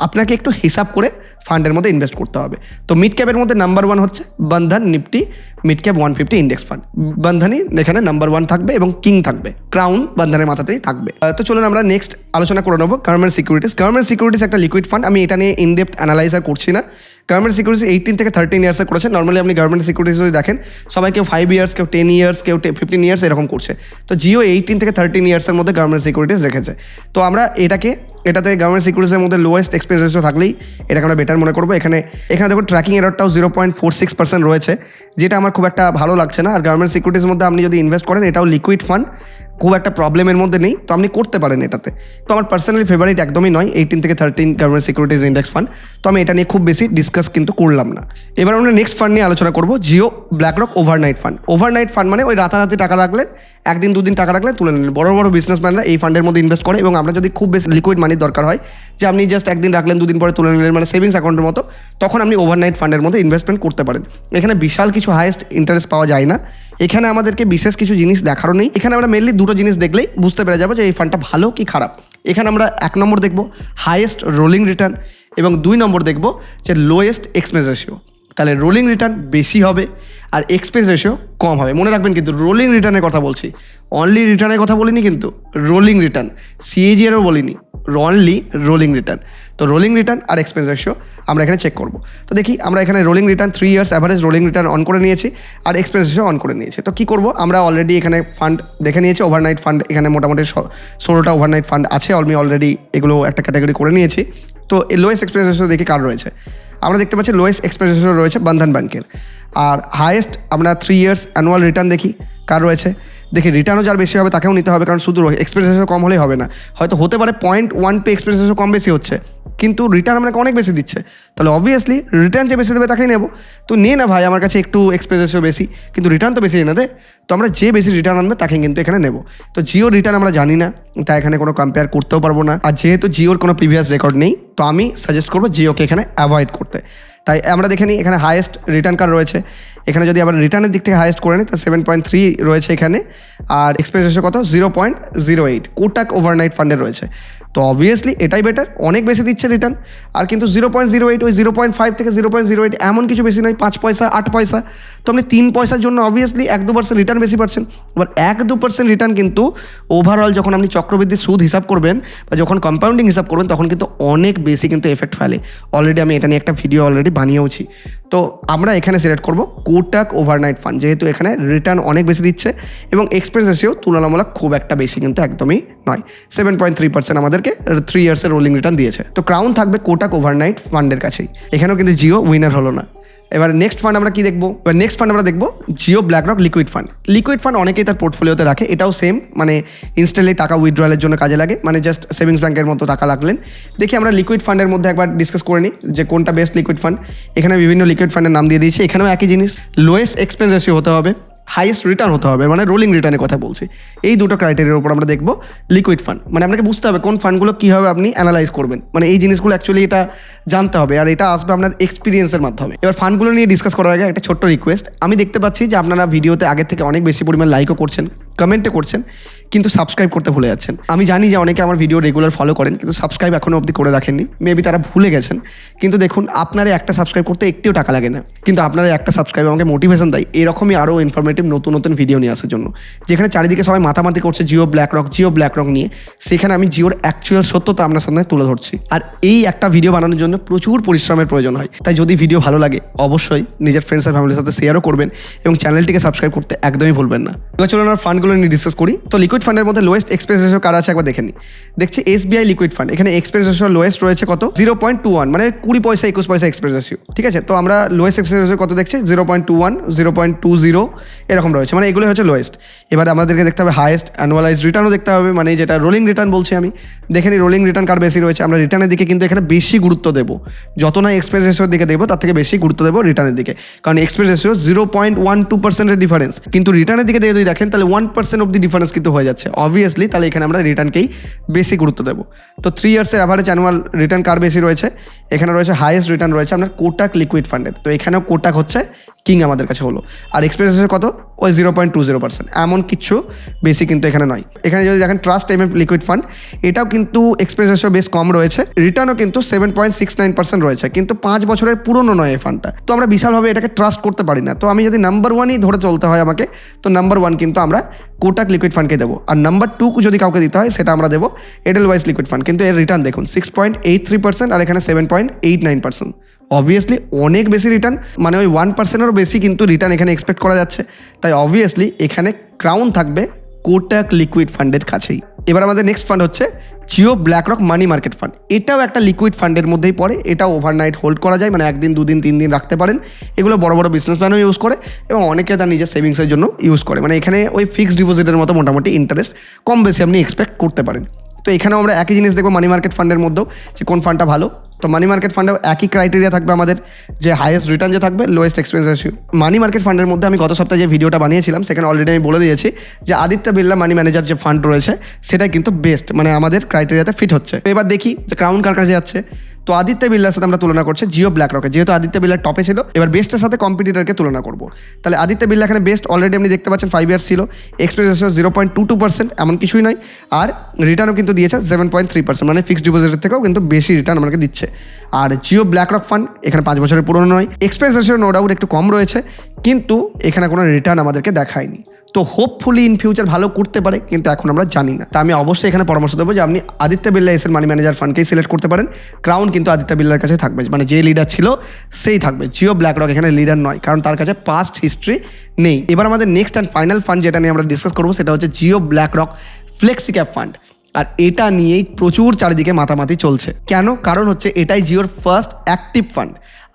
আপনাকে একটু হিসাব করে ফান্ডের মধ্যে ইনভেস্ট করতে হবে। তো মিড ক্যাপের মধ্যে নাম্বার ওয়ান হচ্ছে Bandhan Nifty mid cap one fifty index fund বন্ধনই এখানে নাম্বার ওয়ান থাকবে এবং কিং থাকবে। ক্রাউন বন্ধনের মাথাতেই থাকবে। তো চলুন আমরা নেক্সট আলোচনা করে নেব গভর্নমেন্ট সিকিউরিটিস গভর্নমেন্ট সিকিউরিটিস একটা লিকুইড ফান্ড আমি এটা নিয়ে ইনডেপথ অ্যানালাইজার করছি না। গভর্নমেন্ট সিকিউরিটিস এইটিন থেকে থার্টিন ইয়ার্সে করেছে। নর্মালি আপনি গভর্নমেন্ট সিকিউরিটিস যদি দেখেন, সবাই কেউ ফাইভ ইয়ার্স কেউ টেন ইয়ার্স কেউ ফিফটিন ইয়ার্স এরকম করছে। তো জিও এইটিন থেকে থার্টিন ইয়ার্সের মধ্যে গভর্নমেন্ট সিকিউরিটিস রেখেছে। তো আমরা এটাকে এটাতে গভর্নমেন্ট সিকিউরিটিসের মধ্যে লোয়েস্ট এক্সপেন্স রেশিও থাকলেই এটাকে আমরা বেটার মনে করব। এখানে এখানে দেখুন tracking এররটাও zero point four six percent রয়েছে, যেটা আমার খুব একটা ভালো লাগছে না। আর গভর্নমেন্ট সিকিউরিটির মধ্যে আপনি যদি ইনভেস্ট করেন, এটাও লিকুইড ফান্ড খুব একটা প্রবলেমের মধ্যে নেই। তো আপনি করতে পারেন এটাতে। তো আমার পার্সোনালি ফেভারিট একদমই নয় এইটিন থেকে thirteen government securities index fund তো আমি এটা নিয়ে খুব বেশি ডিসকাস কিন্তু করলাম না। এবার আমরা নেক্সট ফান্ড নিয়ে আলোচনা করব Jio BlackRock overnight fund overnight fund মানে ওই রাতারাতি টাকা রাখলেন একদিন দুদিন টাকা রাখলেন তুলে নিলেন বড় বড় বিজনেসম্যানরা এই ফান্ডের মধ্যে ইনভেস্ট করে এবং আমরা যদি খুব বেশি লিকুইড মানির দরকার হয়, যে আপনি জাস্ট একদিন রাখলেন, দুদিন পরে তুলে নিলেন মানে সেভিংস অ্যাকাউন্টের মতো, তখন আপনি ওভারনাইট ফান্ডের মধ্যে ইনভেস্টমেন্ট করতে পারেন। এখানে বিশাল কিছু হাইয়েস্ট ইন্টারেস্ট পাওয়া যায় না। এখানে আমাদেরকে বিশেষ কিছু জিনিস দেখারও নেই। এখানে আমরা মেনলি দুটো জিনিস দেখলেই বুঝতে পেরে যাব যে এই ফান্ডটা ভালো কি খারাপ। এখানে আমরা এক নম্বর দেখব হাইয়েস্ট রোলিং রিটার্ন এবং দুই নম্বর দেখব যে লোয়েস্ট এক্সপেন্স রেশিও তাহলে রোলিং রিটার্ন বেশি হবে আর এক্সপেন্স রেশিও কম হবে। মনে রাখবেন কিন্তু রোলিং রিটার্নের কথা বলছি। অনলি রিটার্নের কথা বলিনি কিন্তু রোলিং রিটার্ন সিএজি এরও বলিনি। অনলি রোলিং রিটার্ন তো রোলিং রিটার্ন আর এক্সপেন্স রেশিও আমরা এখানে চেক করব। তো দেখি আমরা এখানে rolling return three years average rolling return on করে নিয়েছি আর এক্সপেন্স রেশিও অন করে নিয়েছি। তো কী করব? আমরা অলরেডি এখানে ফান্ড দেখে নিয়েছি ওভারনাইট ফান্ড এখানে মোটামুটি ষোলোটা ওভারনাইট ফান্ড আছে অলমি অলরেডি এগুলো একটা ক্যাটাগরি করে নিয়েছি। তো এই লোয়েস্ট এক্সপেন্স রেশিও দেখি কার রয়েছে? আমরা দেখতে পাচ্ছি লোয়েস্ট এক্সপেন্স রেশিও রয়েছে বন্ধন ব্যাংকের। আর হায়েস্ট আমরা থ্রি ইয়ার্স অ্যানুয়াল রিটার্ন দেখি, কার রয়েছে? দেখি রিটার্নও যার বেশি হবে তাকেও নিতে হবে, কারণ শুধু এক্সপেন্স রেশিও কম হলেই হবে না। হয়তো হতে পারে point one two expense ratio কম বেশি হচ্ছে, কিন্তু রিটার্ন আপনাকে অনেক বেশি দিচ্ছে। তাহলে অবভিয়াসলি রিটার্ন যে বেশি দেবে তাকেই নেব। তো নিয়ে না ভাই, আমার কাছে একটু এক্সপেন্স রেশিও বেশি, কিন্তু রিটার্ন তো বেশি এনে দে। তো আমরা যে বেশি রিটার্ন আনবে তাকে কিন্তু এখানে নেব। তো জিও রিটার্ন আমরা জানি না তাই এখানে কোনো কম্পেয়ার করতেও পারব না। আর যেহেতু জিওর কোনো প্রিভিয়াস রেকর্ড নেই, তো আমি সাজেস্ট করব জিওকে এখানে অ্যাভয়েড করতে। তাই আমরা দেখে নিই, এখানে হায়েস্ট রিটার্ন কার রয়েছে। এখানে যদি আবার রিটার্নের দিক থেকে হায়েস্ট করে নিই তা সেভেন পয়েন্ট থ্রি রয়েছে এখানে। আর এক্সপেন্স কত? Zero point zero eight Kotak overnight ফান্ডে রয়েছে। তো অবভিয়াসলি এটাই বেটার অনেক বেশি দিচ্ছে রিটার্ন আর কিন্তু জিরো পয়েন্ট জিরো এইট ওই জিরো পয়েন্ট ফাইভ থেকে জিরো পয়েন্ট জিরো এইট এমন কিছু বেশি নয়, পাঁচ পয়সা, আট পয়সা। তো আপনি তিন পয়সার জন্য অবভিয়াসলি এক দু পার্সেন্ট রিটার্ন বেশি পাচ্ছেন। এবার এক দু পার্সেন্ট রিটার্ন কিন্তু ওভারঅল যখন আপনি চক্রবৃদ্ধি সুদ হিসাব করবেন বা যখন কম্পাউন্ডিং হিসাব করবেন, তখন কিন্তু অনেক বেশি কিন্তু এফেক্ট ফেলে। অলরেডি আমি এটা নিয়ে একটা ভিডিও অলরেডি বানিয়েওছি। তো আমরা এখানে সিলেক্ট করব কোটাক ওভারনাইট ফান্ড যেহেতু এখানে রিটার্ন অনেক বেশি দিচ্ছে এবং এক্সপেন্স রেশিও তুলনামূলক খুব একটা বেশি কিন্তু একদমই নয়। সেভেন পয়েন্ট থ্রি পার্সেন্ট আমাদেরকে থ্রি ইয়ার্সের রোলিং রিটার্ন দিয়েছে। তো ক্রাউন থাকবে কোটাক ওভারনাইট ফান্ডের কাছেই। এখানেও কিন্তু জিও উইনার হলো না। এবার নেক্সট ফান্ড আমরা কি দেখব? এবার নেক্সট ফান্ড আমরা দেখব Jio BlackRock liquid fund liquid fund অনেকেই তার পোর্টফোলিওতে রাখে, এটাও সেম মানে ইনস্ট্যান্টলি টাকা উইথড্রয়ালের জন্য কাজে লাগে মানে জাস্ট সেভিংস ব্যাংকের মতো টাকা লাগলেন। দেখি আমরা লিকুইড ফান্ডের মধ্যে একবার ডিসকাস করে নিই যে কোনটা বেস্ট লিকুইড ফান্ড এখানে বিভিন্ন লিকুইড ফান্ডের নাম দিয়ে দিয়েছি, এখানেও একই জিনিস লোয়েস্ট এক্সপেন্স হতে হবে। হাইয়েস্ট রিটার্ন হতে হবে মানে রোলিং রিটার্নের কথা বলছি। এই দুটো ক্রাইটেরিয়ার উপর আমরা দেখব লিকুইড ফান্ড মানে আপনাকে বুঝতে হবে কোন ফান্ডগুলো কীভাবে আপনি অ্যানালাইজ করবেন। মানে এই জিনিসগুলো অ্যাকচুয়ালি এটা জানতে হবে আর এটা আসবে আপনার এক্সপিরিয়েন্সের মাধ্যমে। এবার ফান্ডগুলো নিয়ে ডিসকাস করার আগে একটা ছোট্ট রিকোয়েস্ট আমি দেখতে পাচ্ছি যে আপনারা ভিডিওতে আগের থেকে অনেক বেশি পরিমাণ লাইকও করছেন। কমেন্টও করছেন, কিন্তু সাবস্ক্রাইব করতে ভুলে যাচ্ছেন। আমি জানি যে অনেকে আমার ভিডিও রেগুলার ফলো করেন, কিন্তু সাবস্ক্রাইব এখনও অবধি করে রাখেননি। মেবি তারা ভুলে গেছেন। কিন্তু দেখুন, আপনারা একটা সাবস্ক্রাইব করতে একটিও টাকা লাগে না। কিন্তু আপনারা একটা সাবস্ক্রাইব আমাকে মোটিভেশন দেয়, এরকমই আরও ইনফরমেটিভ নতুন নতুন ভিডিও নিয়ে আসার জন্য। যেখানে চারিদিকে সবাই মাতামাতি করছে Jio BlackRock Jio BlackRock নিয়ে। সেখানে আমি জিওর অ্যাকচুয়াল সত্যতা আপনার সামনে তুলে ধরছি। আর এই একটা ভিডিও বানানোর জন্য প্রচুর পরিশ্রমের প্রয়োজন হয়। তাই যদি ভিডিও ভালো লাগে, অবশ্যই নিজের ফ্রেন্ডস আর ফ্যামিলির সাথে শেয়ারও করবেন এবং চ্যানেলটিকে সাবস্ক্রাইব করতে একদমই ভুলবেন না। চলুন আমরা ফান্ডগুলো নিয়ে ডিসকাস করি। তো লিকুইড ফান্ডের মধ্যে লোয়েস্ট এক্সপেন্স রেশিও কার আছে একবার দেখে নিই দেখছি এসবিআই লিকুইড ফান্ড এখানে এক্সপেন্স রেশিও লোয়েস্ট রয়েছে কত? জিরো পয়েন্ট টু ওয়ান মানে কুড়ি পয়সা, একুশ পয়সা এক্সপেন্স রেশিও ঠিক আছে? তো আমরা লোয়েস্ট এক্সপেন্স রেশিও কত দেখছি? Zero point two one zero point two zero এরকম রয়েছে মানে এগুলো হচ্ছে লোয়েস্ট এবারে আমাদেরকে দেখতে হবে হায়েস্ট অ্যানুয়ালাইজ রিটার্নও দেখতে হবে মানে যেটা রোলিং রিটার্ন বলছি আমি। দেখে নিই রোলিং রিটার্ন কার বেশি রয়েছে, আমরা রিটার্নের দিকে কিন্তু এখানে বেশি গুরুত্ব দেবো। যত না এক্সপেন্স রেশিওর দিকে দেখব, তার থেকে বেশি গুরুত্ব দেবো রিটার্নের দিকে। কারণ expense ratio zero point one two পার্সেন্টের ডিফারেন্স কিন্তু রিটার্নের দিকে যদি দেখেন, তাহলে one percent of the difference কিন্তু হয়ে যাচ্ছে। অবভিয়াসলি তাহলে এখানে আমরা রিটার্নকেই বেশি গুরুত্ব দেবো। তো থ্রি ইয়ার্সের অ্যাভারেজ অ্যানুয়াল রিটার্ন কার বেশি রয়েছে? এখানে রয়েছে হাইয়েস্ট রিটার্ন রয়েছে আপনার কোটাক লিকুইড ফান্ডের তো এখানেও কোটাক হচ্ছে কিং আমাদের কাছে হলো। আর এক্সপেন্স কত? ওই zero point two zero percent এমন কিছু বেশি কিন্তু এখানে নয়। এখানে যদি দেখেন ট্রাস্ট এম লিকুইড ফান্ড এটাও কিন্তু এক্সপেন্স বেশ কম রয়েছে। রিটার্নও কিন্তু seven point six nine percent রয়েছে। কিন্তু পাঁচ বছরের পুরনো নয় এই ফান্ডটা তো আমরা বিশালভাবে এটাকে ট্রাস্ট করতে পারি না। তো আমি যদি নাম্বার ওয়ানই ধরে চলতে হয় আমাকে, তো নাম্বার ওয়ান কিন্তু আমরা কোটাক লিকুইড ফান্ডকে দেবো। আর নাম্বার টু যদি কাউকে দিতে হয়, সেটা আমরা দেবো এডেল ওয়াইজ লিকুইড ফান্ড কিন্তু এর রিটার্ন দেখুন six point eight three percent আর এখানে seven point eight nine percent obviously অনেক বেশি রিটার্ন মানে ওই ওয়ান পার্সেন্টেরও বেশি কিন্তু রিটার্ন এখানে এক্সপেক্ট করা যাচ্ছে। তাই অবভিয়াসলি এখানে ক্রাউন থাকবে কোটাক লিকুইড ফান্ডের কাছেই। এবার আমাদের নেক্সট ফান্ড হচ্ছে Jio BlackRock money market fund এটাও একটা লিকুইড ফান্ডের মধ্যেই পড়ে, এটাও ওভারনাইট হোল্ড করা যায় মানে একদিন, দুদিন, তিন দিন রাখতে পারেন। এগুলো বড় বড় বিজনেসম্যানও ইউজ করে এবং অনেকে তার নিজের সেভিংসের জন্য ইউজ করে। মানে এখানে ওই ফিক্সড ডিপোজিটের মতো মোটামুটি ইন্টারেস্ট কম বেশি আপনি এক্সপেক্ট করতে পারেন। তো এখানেও আমরা একই জিনিস দেখব মানি মার্কেট ফান্ডের মধ্যেও যে কোন ফান্ডটা ভালো। তো মানি মার্কেট ফান্ডেও একই ক্রাইটেরিয়া থাকবে আমাদের, যে হাইয়েস্ট রিটার্ন যে থাকবে lowest expense ratio money market ফান্ডের মধ্যে আমি গত সপ্তাহে যে ভিডিওটা বানিয়েছিলাম, সেখানে অলরেডি আমি বলে দিয়েছি যে আদিত্য বিল্লা মানি ম্যানেজার যে ফান্ড রয়েছে, সেটাই কিন্তু বেস্ট মানে আমাদের ক্রাইটেরিয়াতে ফিট হচ্ছে। এবার দেখি যে ক্রাউন কার কাছে যাচ্ছে। তো আদিত্য বিড়লার সাথে আমরা তুলনা করছি জিও ব্ল্যাক রকের যেহেতু আদিত্য বিড়লার টপে ছিল, এবার বেস্টের সাথে কম্পিটিটারকে তুলনা করব। তাহলে আদিত্য বিল্লা এখানে বেস্ট অলরেডি আপনি দেখতে পাচ্ছেন ফাইভ ইয়ার্স ছিল। Express zero point two two percent এমন কিছুই নয়। আর রিটার্নও কিন্তু দিয়েছে সেভেন পয়েন্ট থ্রি পার্সেন্ট মানে ফিক্সড ডিপোজিটের থেকেও কিন্তু বেশি রিটার্ন আমাকে দিচ্ছে। আর জিও ব্ল্যাক রক ফান্ড এখানে পাঁচ বছরের পুরনো নয়। এক্সপ্রেস রেশিও নো ডাউট একটু কম রয়েছে, কিন্তু এখানে কোনো রিটার্ন আমাদেরকে দেখায়নি। তো হোপফুলি ইন ফিউচার ভালো করতে পারে, কিন্তু এখন আমরা জানি না। তা আমি অবশ্যই এখানে পরামর্শ দেবো যে আপনি আদিত্য বিল্লা এসের মানি ম্যানেজার ফান্ডকেই সিলেক্ট করতে পারেন। ক্রাউন কিন্তু আদিত্য বিল্লার কাছে থাকবে। মানে যে লিডার ছিল, সেই থাকবে। জিও ব্ল্যাক রক এখানে লিডার নয়, কারণ তার কাছে পাস্ট হিস্ট্রি নেই। এবার আমাদের নেক্সট অ্যান্ড ফাইনাল ফান্ড যেটা নিয়ে আমরা ডিসকাস করব, সেটা হচ্ছে Jio BlackRock flexi cap fund আর এটা নিয়েই প্রচুর চারিদিকে মাতামাতি চলছে। কেন? কারণ হচ্ছে এটাই জিওর ফার্স্ট অ্যাক্টিভ ফান্ড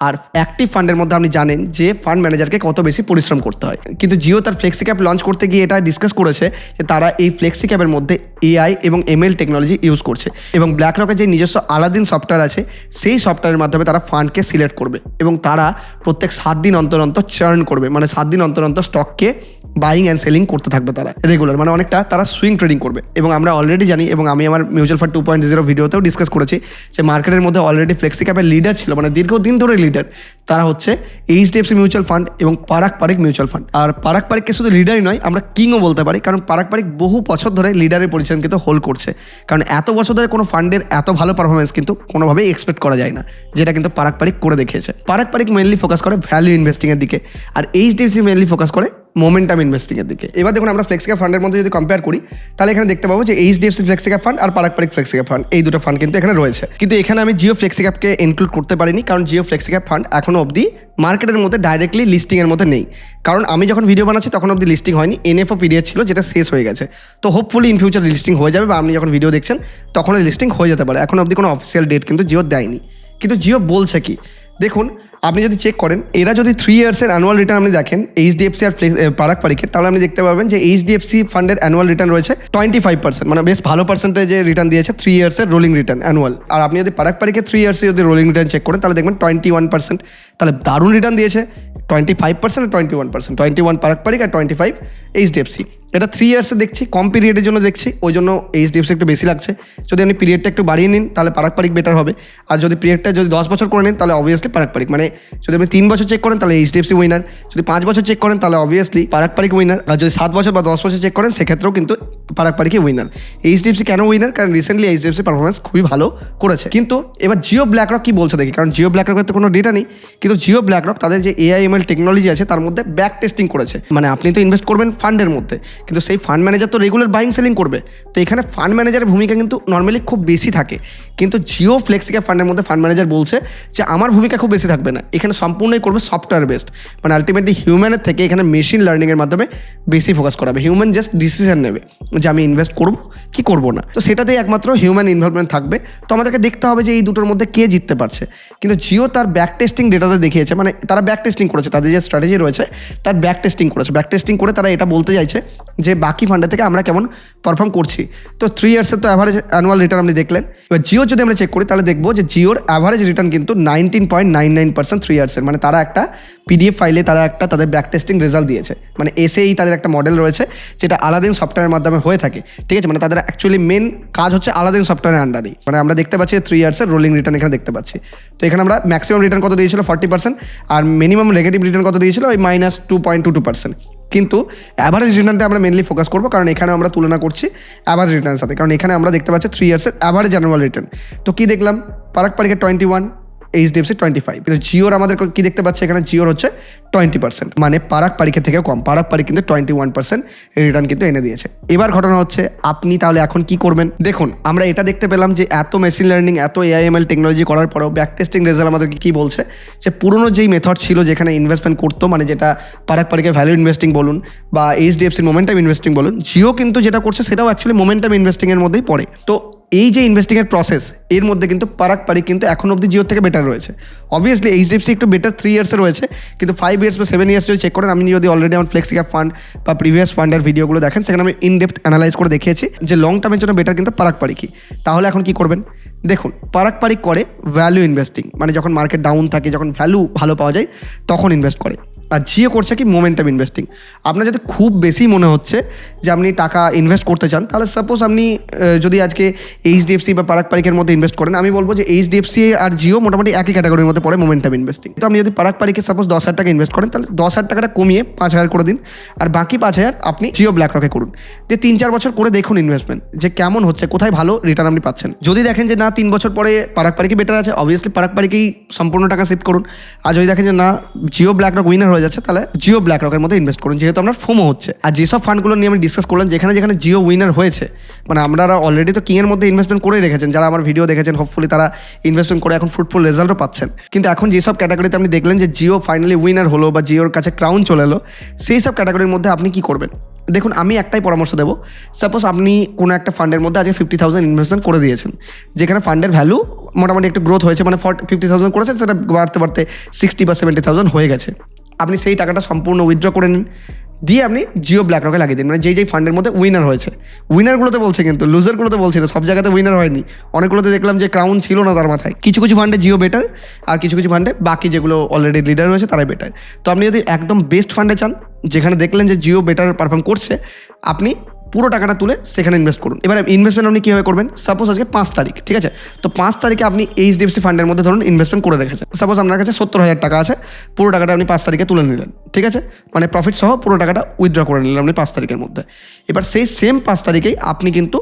আর অ্যাক্টিভ ফান্ডের মধ্যে আপনি জানেন যে ফান্ড ম্যানেজারকে কত বেশি পরিশ্রম করতে হয়। কিন্তু জিও তার ফ্লেক্সি ক্যাপ লঞ্চ করতে গিয়ে এটা ডিসকাস করেছে যে তারা এই ফ্লেক্সি ক্যাপের মধ্যে এআই এবং এমএল টেকনোলজি ইউজ করছে এবং ব্ল্যাক রকের যে নিজস্ব আলাদিন সফটওয়্যার আছে, সেই সফটওয়্যারের মাধ্যমে তারা ফান্ডকে সিলেক্ট করবে এবং তারা প্রত্যেক সাত দিন অন্তর অন্তর চার্ন করবে। মানে সাত দিন অন্তর অন্তর স্টককে বাইং অ্যান্ড সেলিং করতে থাকবে তারা রেগুলার মানে অনেকটা তারা সুইং ট্রেডিং করবে। এবং আমরা অলরেডি জানি এবং আমি আমার mutual fund two point zero ভিডিওতেও ডিসকাস করেছি যে মার্কেটের মধ্যে অলরেডি ফ্লেক্সি ক্যাপের লিডার ছিল। মানে দীর্ঘদিন ধরে লিডার তারা হচ্ছে এইচডিএফসি মিউচুয়াল ফান্ড এবং পারাক পারিক মিউচুয়াল ফান্ড আর পারাক পারিককে শুধু লিডারই নয়, আমরা কিংও বলতে পারি, কারণ পারাক পারিক বহু বছর ধরে লিডারের পরিচয় কিন্তু হোল্ড করছে। কারণ এত বছর ধরে কোনো ফান্ডের এত ভালো পারফরমেন্স কিন্তু কোনোভাবেই এক্সপেক্ট করা যায় না, যেটা কিন্তু পারাক পারিক করে দেখিয়েছে। পারাক পারিক মেনলি ফোকাস করে ভ্যালু ইনভেস্টিংয়ের দিকে, আর এইচডিএফসি মেনলি ফোকাস করে মোমেন্টাম ইনভেস্টিংয়ের দিকে। এবার দেখুন আমরা ফ্লেক্সিকা ফান্ডের মধ্যে যদি কম্পেয়ার করি, তাহলে এখানে দেখতে পাবো যে এইচডিএফসি ফ্লেক্সিকা ফান্ড আর Parag Parikh flexi cap fund এই দুটো ফান্ড কিন্তু এখানে রয়েছে। কিন্তু এখানে আমি জিও ফ্লেক্সিক্যাপকে ইনক্লুড করতে পারিনি, কারণ জিও ফ্লেক্সিক্যাপ ফান্ড এখনও অবধি মার্কেটের মধ্যে ডাইরেক্টলি লিস্টিংয়ের মধ্যে নেই। কারণ আমি যখন ভিডিও বানাচ্ছি, তখন অবধি লিস্টিং হয়নি। এনএফও পিরিয়ড ছিল, যেটা শেষ হয়ে গেছে। তো হোপফুলি ইন ফিউচার লিস্টিং হয়ে যাবে বা আপনি যখন ভিডিও দেখছেন তখন লিস্টিং হয়ে যেতে পারে। এখন অবধি কোনো অফিসিয়াল ডেট কিন্তু জিও দেয়নি। কিন্তু জিও বলছে কি? দেখুন আপনি যদি চেক করেন, এরা যদি থ্রি ইয়ার্সের অ্যানুয়াল রিটার্ন আপনি দেখেন এইচডিএফসি আর পারাক পারিকের, তাহলে আপনি দেখতে পাবেন যে এইচডিএফসি ফান্ডের অ্যানুয়াল রিটার্ন রয়েছে টোয়েন্টি ফাইভ পার্সেন্ট মানে বেশ ভালো পার্সেন্টেজে রিটার্ন দিয়েছে থ্রি ইয়ার্সের রোলিং রিটার্ন অ্যানুয়াল আর আপনি যদি পারাক পারিকে থ্রি ইয়ার্সে যদি রোলিং রিটার্ন চেক করেন, তাহলে দেখবেন টোয়েন্টি ওয়ান পার্সেন্ট তাহলে দারুণ রিটার্ন দিয়েছে টোয়েন্টি ফাইভ পার্সেন্ট আর twenty one percent twenty one Parag Parikh আর টোয়েন্টি ফাইভ এইচডিএফসি এটা থ্রি ইয়ার্সে দেখছি, কম পিরিয়ডের জন্য দেখছি, ওই জন্য এইচডিএফসি একটু বেশি লাগছে। যদি আপনি পিরিয়ডটা একটু বাড়িয়ে নিন, তাহলে পারাকপারিক বেটার হবে। আর যদি পিরিয়ডটা যদি দশ বছর করে নিন, তাহলে অবভিয়াসলি পারাকপারিক মানে যদি আপনি তিন বছর চেক করেন, তাহলে এইচডিএফসি উইনার যদি পাঁচ বছর চেক করেন, তাহলে অবভিয়াসলি পারাকপারিক উইনার আর যদি সাত বছর বা দশ বছর চেক করেন, সেক্ষেত্রেও কিন্তু পারাক উইনার উইনার এইচডিএফসি কেন উইনার কারণ রিসেন্টলি এইচডিএফসি পারফরমেন্স খুবই ভালো করেছে। কিন্তু এবার জিও ব্ল্যাক রক কি বলছে দেখি? কারণ জিও ব্ল্যাক রকের তো কোনো ডেটা নেই। কিন্তু জিও ব্ল্যাক রক তাদের যে এআইএমএল টেকনোলজি আছে, তার মধ্যে ব্যাক টেস্টিং করেছে। মানে আপনি তো ইনভেস্ট করবেন ফান্ডের মধ্যে। কিন্তু সেই ফান্ড ম্যানেজার তো রেগুলার বাইং সেলিং করবে। তো এখানে ফান্ড ম্যানেজারের ভূমিকা কিন্তু নর্মালি খুব বেশি থাকে। কিন্তু জিও ফ্লেক্সিকা ফান্ডের মধ্যে ফান্ড ম্যানেজার বলছে যে, আমার ভূমিকা খুব বেশি থাকবে না। এখানে সম্পূর্ণই করবে সফটওয়্যার বেসড মানে আলটিমেটলি হিউম্যানের থেকে এখানে মেশিন লার্নিংয়ের মাধ্যমে বেশি ফোকাস করাবে। হিউম্যান জাস্ট ডিসিশন নেবে যে, আমি ইনভেস্ট করব কি করব না। তো সেটাতেই একমাত্র হিউম্যান ইনভলভমেন্ট থাকবে। তো আমাদেরকে দেখতে হবে যে, এই দুটোর মধ্যে কে জিততে পারছে। কিন্তু জিও তার ব্যাক টেস্টিং ডেটাতে দেখিয়েছে। মানে তারা ব্যাক টেস্টিং করেছে। তাদের যে স্ট্র্যাটেজি রয়েছে, তার ব্যাক টেস্টিং করেছে। ব্যাক টেস্টিং করে তারা এটা বলতে চাইছে যে বাকি ফান্ডের থেকে আমরা কেমন পারফর্ম করছি। তো থ্রি ইয়ার্সের তো অ্যাভারেজ অ্যানুয়াল রিটার্ন আপনি দেখলেন। এবার জিও যদি আমরা চেক করি, তাহলে দেখব যে জিওর অ্যাভারেজ রিটার্ন কিন্তু nineteen point nine nine percent three ইয়ার্সের মানে তারা একটা পিডিএফ ফাইলে তারা একটা তাদের ব্যাক টেস্টিং রেজাল্ট দিয়েছে। মানে এসেই তাদের একটা মডেল রয়েছে, যেটা আলাদিন সফটওয়্যারের মাধ্যমে হয়ে থাকে। ঠিক আছে? মানে তাদের অ্যাকচুয়ালি মেন কাজ হচ্ছে আলাদিন সফটওয়্যারের আন্ডারেই মানে আমরা দেখতে পাচ্ছি থ্রি ইয়ার্সের রোলিং রিটার্ন এখানে দেখতে পাচ্ছি। তো এখানে আমরা ম্যাক্সিমাম রিটার্ন কত দিয়েছিল? ফর্টি পার্সেন্ট আর মিনিমাম নেগেটিভ রিটার্ন কত দিয়েছিল? ওই minus two point two two percent কিন্তু অ্যাভারেজ রিটার্নটা আমরা মেনলি ফোকাস করব, কারণ এখানে আমরা তুলনা করছি অ্যাভারেজ রিটার্নের সাথে। কারণ এখানে আমরা দেখতে পাচ্ছি থ্রি ইয়ার্সের অ্যাভারেজ অ্যানুয়াল রিটার্ন তো কী দেখলাম? Parag পারিকের twenty one HDFC twenty five কিন্তু জিওর আমাদের কি দেখতে পাচ্ছি এখানে? জিওর হচ্ছে টোয়েন্টি পার্সেন্ট মানে পারাক পারিখের থেকেও কম। পারাক পারিক কিন্তু টোয়েন্টি ওয়ান পার্সেন্ট রিটার্ন কিন্তু এনে দিয়েছে। এবার ঘটনা হচ্ছে, আপনি তাহলে এখন কি করবেন? দেখুন, আমরা এটা দেখতে পেলাম যে এত মেশিন লার্নিং এত এআইএমএল টেকনোলজি করার পরেও ব্যাক টেস্টিং রেজাল্ট আমাদেরকে কি বলছে? যে পুরনো যেই মেথড ছিল যেখানে ইনভেস্টমেন্ট করতো মানে যেটা পারাক পারিকে ভ্যালু ইনভেস্টিং বলুন বা এইচডিএফসির মোমেন্টাম ইনভেস্টিং বলুন জিও কিন্তু যেটা করছে সেটাও অ্যাকচুয়ালি মোমেন্টাম ইনভেস্টিংয়ের মধ্যেই পড়ে। তো এই যে ইনভেস্টিংয়ের প্রসেস এর মধ্যে কিন্তু পারাক পারি কিন্তু এখন অব্দি জিওর থেকে বেটার রয়েছে। অবভিয়াসলি এইচডিএফসি একটু বেটার থ্রি ইয়ার্সে রয়েছে, কিন্তু ফাইভ ইয়ার্স বা সেভেন ইয়ার্স যদি চেক করেন, আপনি যদি অলরেডি আমার ফ্লেক্সি ক্যাপ ফান্ড বা প্রিভিয়াস ফান্ডের ভিডিওগুলো দেখেন, সেখানে আমি ইন ডেপথ অ্যানালাইজ করে দেখিয়েছি যে লং টার্মের জন্য বেটার কিন্তু পারাক পারি কি। তাহলে এখন কি করবেন? দেখুন, পারাক পারি করে ভ্যালু ইনভেস্টিং মানে যখন মার্কেট ডাউন থাকে, যখন ভ্যালু ভালো পাওয়া যায়, তখন ইনভেস্ট করে। আর জিও করছে কি মোমেন্টাম ইনভেস্টিং আপনার যদি খুব বেশি মনে হচ্ছে যে আপনি টাকা ইনভেস্ট করতে চান, তাহলে সাপোজ আপনি যদি আজকে এইচডিএফসি বা পারাক পারিকের মধ্যে ইনভেস্ট করেন, আমি বলব যে এইচডিএফসি আর জিও মোটামুটি একই ক্যাটাগরির মধ্যে পড়ে মোমেন্টাম ইনভেস্টিং তো আপনি যদি পারাক পারিকে সাপোজ দশ হাজার টাকা ইনভেস্ট করেন, তাহলে দশ হাজার টাকাটা কমিয়ে পাঁচ হাজার করে দিন। আর বাকি পাঁচ হাজার আপনি জিও ব্ল্যাক রকে করুন। যে তিন চার বছর করে দেখুন ইনভেস্টমেন্ট যে কেমন হচ্ছে, কোথায় ভালো রিটার্ন আপনি পাচ্ছেন। যদি দেখেন যে না, তিন বছর পরে পারাক পারিকে বেটার আছে অবভিয়াসলি পারাক পারিকেই সম্পূর্ণ টাকা শিফট করুন। আর যদি দেখেন যে না, জিও ব্ল্যাক রক উইনার হয়ে যাচ্ছে, তাহলে জিও ব্ল্যাক রকের মধ্যে ইনভেস্ট করুন। যেহেতু আপনার ফোমো হচ্ছে। আর যেসব ফান্ডগুলো নিয়ে আমি ডিসকাস করলাম, যেখানে যেখানে জিও উইনার হয়েছে মানে আপনারা অলরেডি তো কিংয়ের মধ্যে ইনভেস্টমেন্ট করে রেখেছেন। যারা আমার ভিডিও দেখেছেন হোপফুলি তারা ইনভেস্টমেন্ট করে এখন ফ্রুটফুল রেজাল্টও পাচ্ছেন। কিন্তু এখন যেসব ক্যাটাগরিতে আপনি দেখলেন যে জিও ফাইনালি উইনার হলো বা জিওর কাছে ক্রাউন চলে এলো, সেই সব ক্যাটাগরির মধ্যে আপনি কি করবেন? দেখুন, আমি একটাই পরামর্শ দেবো। সাপোজ আপনি কোনো একটা ফান্ডের মধ্যে আজকে ফিফটি থাউজেন্ড ইনভেস্টমেন্ট করে দিয়েছেন, যেখানে ফান্ডের ভ্যালু মোটামুটি একটু গ্রোথ হয়েছে মানে ফর্টি ফিফটি থাউজেন্ড করেছেন, সেটা বাড়তে বাড়তে সিক্সটি বা সেভেন্টি থাউজেন্ড হয়ে গেছে। আপনি সেই টাকাটা সম্পূর্ণ উইথড্র করে নিন। দিয়ে আপনি জিও ব্ল্যাক রকে লাগিয়ে দিন। মানে যেই যেই ফান্ডের মধ্যে উইনার হয়েছে। উইনারগুলোতে বলছে কিন্তু লুজারগুলোতে বলছে না সব জায়গাতে উইনার হয়নি। অনেকগুলোতে দেখলাম যে ক্রাউন ছিল না তার মাথায়। কিছু কিছু ফান্ডে জিও বেটার আর কিছু কিছু ফান্ডে বাকি যেগুলো অলরেডি লিডার রয়েছে তারাই বেটার তো আপনি যদি একদম বেস্ট ফান্ডে চান, যেখানে দেখলেন যে জিও বেটার পারফর্ম করছে, আপনি পুরো টাকাটা তুলে সেখানে ইনভেস্ট করুন। এবার ইনভেস্টমেন্ট আপনি কীভাবে করবেন? সাপোজ আজকে পাঁচ তারিখ, ঠিক আছে? তো পাঁচ তারিখে আপনি এইচডিএফসি ফান্ডের মধ্যে ধরুন ইনভেস্টমেন্ট করে রেখেছেন। সাপোজ আপনার কাছে সত্তর হাজার টাকা আছে, পুরো টাকাটা আপনি পাঁচ তারিখে তুলে নিলেন, ঠিক আছে? মানে প্রফিট সহ পুরো টাকাটা উইথড্র করে নিলেন আপনি পাঁচ তারিখের মধ্যে। এবার সেই সেম পাঁচ তারিখেই আপনি কিন্তু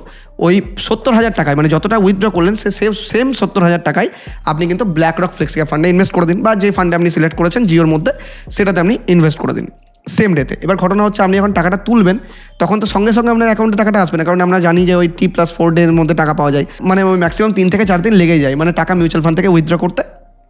ওই সত্তর হাজার টাকায় মানে যতটা উইথড্র করলেন, সে সেম সত্তর হাজার টাকায় আপনি কিন্তু ব্ল্যাক রক ফ্লেক্সিকা ফান্ডে ইনভেস্ট করে দিন বা যে ফান্ডে আপনি সিলেক্ট করেছেন জিওর মধ্যে, সেটাতে আপনি ইনভেস্ট করে দিন। সেম ডেতে এবার ঘটনা হচ্ছে, আপনি যখন টাকাটা তুলবেন, তখন তো সঙ্গে সঙ্গে আপনার অ্যাকাউন্টে টাকাটা আসবে না। কারণ আমরা জানি যে ওই টি প্লাস ফোর ডের মধ্যে টাকা পাওয়া যায়। মানে ম্যাক্সিমাম তিন থেকে চার দিন লেগে যায়। মানে টাকা মিউচুয়াল ফান্ড থেকে উইথড্র করতে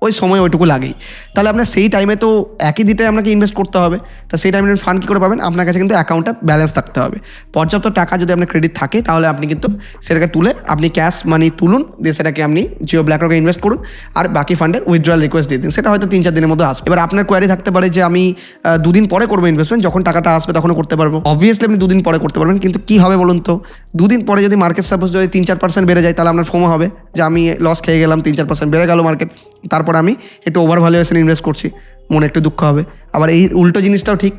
ওই সময় ওইটুকু লাগেই। তাহলে আপনার সেই টাইমে তো একই দিতে আপনাকে ইনভেস্ট করতে হবে। তা সেই টাইমে ফান্ড কী করে পাবেন? আপনার কাছে কিন্তু অ্যাকাউন্টটা ব্যালেন্স থাকতে হবে। পর্যাপ্ত টাকা যদি আপনার ক্রেডিট থাকে, তাহলে আপনি কিন্তু সেটাকে তুলে আপনি ক্যাশ মানি তুলুন, দিয়ে সেটাকে আপনি জিও ব্ল্যাক রকে ইনভেস্ট করুন, আর বাকি ফান্ডের উইথড্রয়াল রিকোয়েস্ট দিয়ে দিন। সেটা হয়তো তিন চার দিনের মধ্যে আসবে। এবার আপনার কোয়ারি থাকতে পারে যে আমি দুদিন পরে করব ইনভেস্টমেন্ট যখন টাকাটা আসবে তখনও করতে পারব। অবভিয়াসলি আপনি দুদিন পরে করতে পারবেন, কিন্তু কী হবে বলুন তো? দুদিন পরে যদি মার্কেট সাপোজ যদি তিন চার পার্সেন্ট বেড়ে যায়, তাহলে আপনার ফোমো হবে। যে আমি লস খেয়ে গেলাম, তিন চার পার্সেন্ট বেড়ে গেল মার্কেট তারপর আমি একটু ওভার ভ্যালুয়েশন ইনভেস্ট করছি, মনে একটু দুঃখ হবে। আবার এই উল্টো জিনিসটাও ঠিক,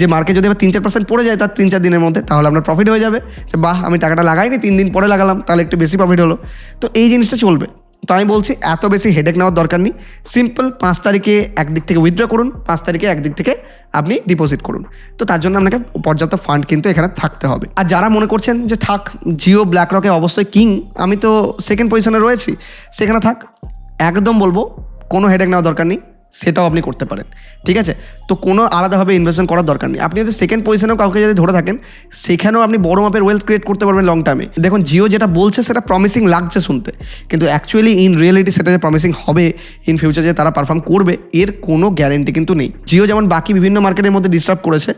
যে মার্কেট যদি আবার তিন চার পার্সেন্ট পড়ে যায় তার তিন চার দিনের মধ্যে, তাহলে আপনার প্রফিট হয়ে যাবে। যে বাহ, আমি টাকাটা লাগাইনি, তিন দিন পরে লাগালাম, তাহলে একটু বেশি প্রফিট হলো। তো এই জিনিসটা চলবে। তো আমি বলছি, এত বেশি হেডেক নেওয়ার দরকার নেই। সিম্পল পাঁচ তারিখে একদিক থেকে উইথড্র করুন, পাঁচ তারিখে একদিক থেকে আপনি ডিপোজিট করুন। তো তার জন্য আপনাকে পর্যাপ্ত ফান্ড কিন্তু এখানে থাকতে হবে। আর যারা মনে করছেন যে থাক জিও ব্ল্যাক রকে অবশ্যই কিং আমি তো সেকেন্ড পজিশনে রয়েছি, সেখানে থাক, একদম বলব কোনো হেডেক নেওয়া দরকার নেই। সেটাও আপনি করতে পারেন, ঠিক আছে? তো কোনো আলাদাভাবে ইনভেস্টমেন্ট করার দরকার নেই। আপনি যদি সেকেন্ড পজিশনেও কাউকে যদি ধরে থাকেন, সেখানেও আপনি বড় মাপের ওয়েলথ ক্রিয়েট করতে পারবেন লং টার্মে দেখুন, জিও যেটা বলছে, সেটা প্রমিসিং লাগছে শুনতে। কিন্তু অ্যাকচুয়ালি ইন রিয়েলিটি সেটা যে প্রমিসিং হবে ইন ফিউচার যে তারা পারফর্ম করবে, এর কোনো গ্যারেন্টি কিন্তু নেই। জিও যেমন বাকি বিভিন্ন মার্কেটের মধ্যে ডিস্টার্ব করেছে,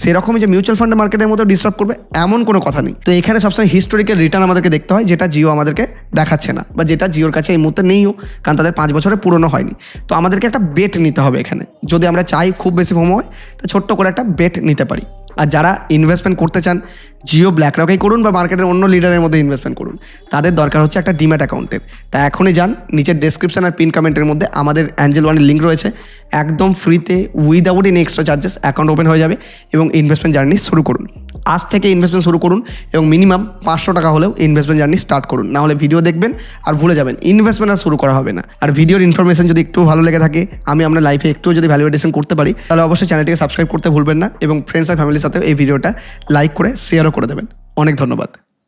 সেরকমই যে মিউচুয়াল ফান্ডের মার্কেটের মধ্যে ডিস্টার্ব করবে, এমন কোনো কথা নেই। তো এখানে সবসময় হিস্টোরিক্যাল রিটার্ন আমাদেরকে দেখতে হয়, যেটা জিও আমাদেরকে দেখাচ্ছে না, বা যেটা জিওর কাছে এই মুহূর্তে নেইও, কারণ তাদের পাঁচ বছরে পুরনো হয়নি। তো আমাদেরকে একটা বেট নিতে হবে এখানে। যদি আমরা চাই খুব বেশি ভ্রম হয় তো ছোট্ট করে একটা বেট নিতে পারি। আর যারা ইনভেস্টমেন্ট করতে চান জিও ব্ল্যাক রকেই করুন বা মার্কেটের অন্য লিডারের মধ্যে ইনভেস্টমেন্ট করুন। তাদের দরকার হচ্ছে একটা ডিম্যাট অ্যাকাউন্টের তা এখনই যান, নিচের ডেসক্রিপশন আর পিন কমেন্টের মধ্যে আমাদের অ্যাঞ্জেল ওয়ানের লিঙ্ক রয়েছে। একদম ফ্রিতে without any extra charges account open হয়ে যাবে এবং ইনভেস্টমেন্ট জার্নি শুরু করুন। আজ থেকে ইনভেস্টমেন্ট শুরু করুন এবং মিনিমাম পাঁচশো টাকা হলেও ইনভেস্টমেন্ট জার্নি স্টার্ট করুন। না হলে ভিডিও দেখবেন আর ভুলে যাবেন ইনভেস্টমেন্ট আর শুরু করা হবে না। আর ভিডিওর ইনফরমেশন যদি একটু ভালো লেগে থাকে, আমি আপনার লাইফে একটু যদি ভ্যালুয়েশন করতে পারি, তাহলে অবশ্যই চ্যানেলটিকে সাবস্ক্রাইব করতে ভুলবেন না এবং ফ্রেন্ডস আর ফ্যামিলির সাথেও এই ভিডিওটা লাইক করে শেয়ারও করে দেবেন। অনেক ধন্যবাদ।